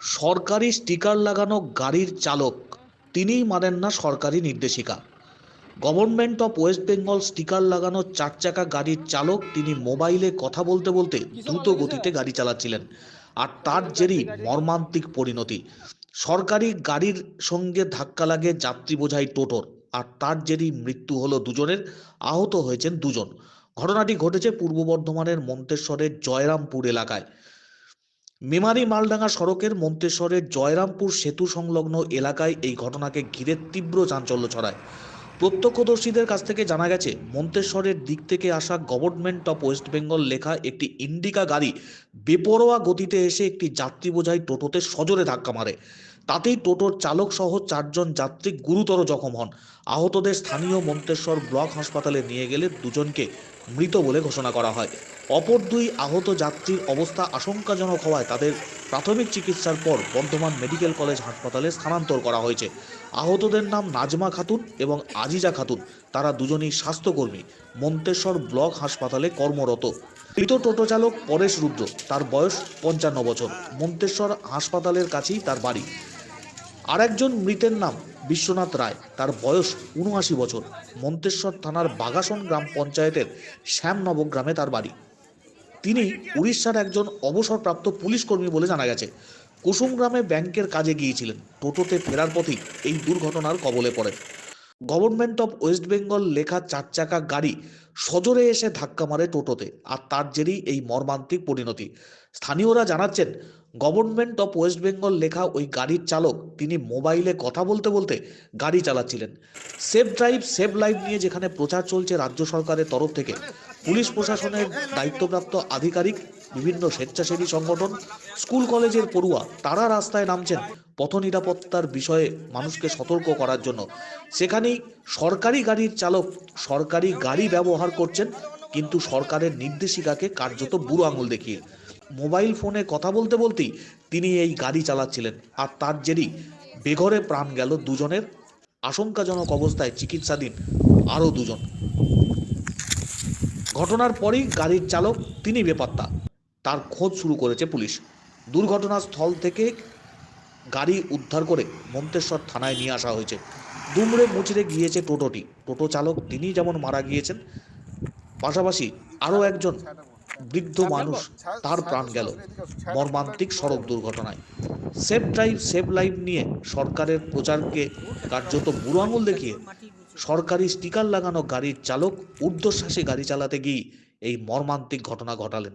সরকারি স্টিকার লাগানো গাড়ির চালক। তিনিই মানেন না সরকারি নির্দেশিকা। Government of West Bengal sticker লাগানো চার চাকা গাড়ির চালক তিনি মোবাইলে কথা বলতে বলতে দ্রুত গতিতে গাড়ি চালাচ্ছিলেন। আর তার জেরেই মর্মান্তিক পরিণতি। সরকারি গাড়ির সঙ্গে ধাক্কা লাগে যাত্রী বোঝাই টোটোর। আর তার জেরেই মৃত্যু হলো দুজনের, আহত হয়েছেন দুজন। ঘটনাটি ঘটেছে পূর্ব বর্ধমানের মন্তেশ্বরের জয়রামপুর এলাকায়। মেমারি মালডাঙ্গা সড়কের মন্তেশ্বরের জয়রামপুর সেতু সংলগ্ন এলাকায় এই ঘটনাকে ঘিরে তীব্র চাঞ্চল্য ছড়ায়। প্রত্যক্ষদর্শীদের কাছ থেকে জানা গেছে, মন্তেশ্বরের দিক থেকে আসা গভর্নমেন্ট অফ ওয়েস্ট বেঙ্গল লেখা একটি ইন্ডিকা গাড়ি বেপরোয়া গতিতে এসে একটি যাত্রী বোঝাই টোটোতে সজোরে ধাক্কা মারে। তাতেই টোটোর চালক সহ চারজন যাত্রী গুরুতর জখম হন। আহতদের স্থানীয় মন্তেশ্বর ব্লক হাসপাতালে নিয়ে গেলে দুজনকে মৃত বলে ঘোষণা করা হয়। অপর দুই আহত যাত্রীর অবস্থা আশঙ্কাজনক হওয়ায় তাদের প্রাথমিক চিকিৎসার পর বর্ধমান মেডিকেল কলেজ হাসপাতালে স্থানান্তর করা হয়েছে। আহতদের নাম নাজমা খাতুন এবং আজিজা খাতুন। তারা দুজনেই স্বাস্থ্যকর্মী। মন্তেশ্বর ব্লক হাসপাতালে কর্মরত। মৃত টোটো চালক পরেশ রুদ্র। তার বয়স পঞ্চান্ন বছর। মন্তেশ্বর হাসপাতালের কাছেই তার বাড়ি। আরেকজন মৃতের নাম বিশ্বনাথ রায়। তার বয়স উনআশি বছর। মন্তেশ্বর থানার বাগাসন গ্রাম পঞ্চায়েতের শ্যামনব গ্রামে তার বাড়ি। তিনি উড়িষ্যার একজন অবসরপ্রাপ্ত পুলিশ কর্মী বলে জানা গেছে। কুসুম গ্রামে ব্যাংকের কাজে গিয়েছিলেন। টোটোতে ফেরার পথেই এই দুর্ঘটনার কবলে পড়েন গভর্নমেন্ট অফ ওয়েস্ট বেঙ্গল লেখা চার চাকা গাড়ি সজোরে এসে ধাক্কা মারে টোটোতে, আর তার জেরেই এই মর্মান্তিক পরিণতি। স্থানীয়রা জানাচ্ছেন, গভর্নমেন্ট অফ ওয়েস্ট বেঙ্গল লেখা ওই গাড়ির চালক, তিনি মোবাইলে কথা বলতে বলতে গাড়ি চালাচ্ছিলেন। সেফ ড্রাইভ সেভ লাইফ নিয়ে যেখানে প্রচার চলছে রাজ্য সরকারের তরফ থেকে, পুলিশ প্রশাসনের দায়িত্বপ্রাপ্ত আধিকারিক বিভিন্ন স্বেচ্ছাসেবী সংগঠন, স্কুল কলেজের পড়ুয়া তারা রাস্তায় নামছেন পথ নিরাপত্তার বিষয়ে মানুষকে সতর্ক করার জন্য। সেখানেই সরকারি গাড়ির চালক সরকারি গাড়ি ব্যবহার করছেন, কিন্তু সরকারের নির্দেশিকাকে কার্যত বুড়ো আঙুল দেখিয়ে। মোবাইল ফোনে কথা বলতে বলতেই তিনি এই গাড়ি চালাচ্ছিলেন আর তার জেরি বেঘরে প্রাণ গেল দুজনের। আশঙ্কাজনক অবস্থায় চিকিৎসাধীন আরও দুজন। ঘটনার পরেই গাড়ির চালক, তিনি বেপাত্তা। তার খোঁজ শুরু করেছে পুলিশ। দুর্ঘটনাস্থল থেকে গাড়ি উদ্ধার করে মন্তেশ্বর থানায় নিয়ে আসা হয়েছে। দুমড়ে মুচড়ে গিয়েছে টোটোটি। টোটো চালক তিনি যেমন মারা গিয়েছেন, পাশাপাশি আরও একজন বৃদ্ধ মানুষ তার প্রাণ গেল মর্মান্তিক সড়ক দুর্ঘটনায়। সেফ ড্রাইভ সেভ লাইফ নিয়ে সরকারের প্রচারকে কার্যত বুড়ো আঙুল দেখিয়ে সরকারি স্টিকার লাগানো গাড়ির চালক ঊর্ধ্বশ্বাসে গাড়ি চালাতে গিয়ে এই মর্মান্তিক ঘটনা ঘটালেন।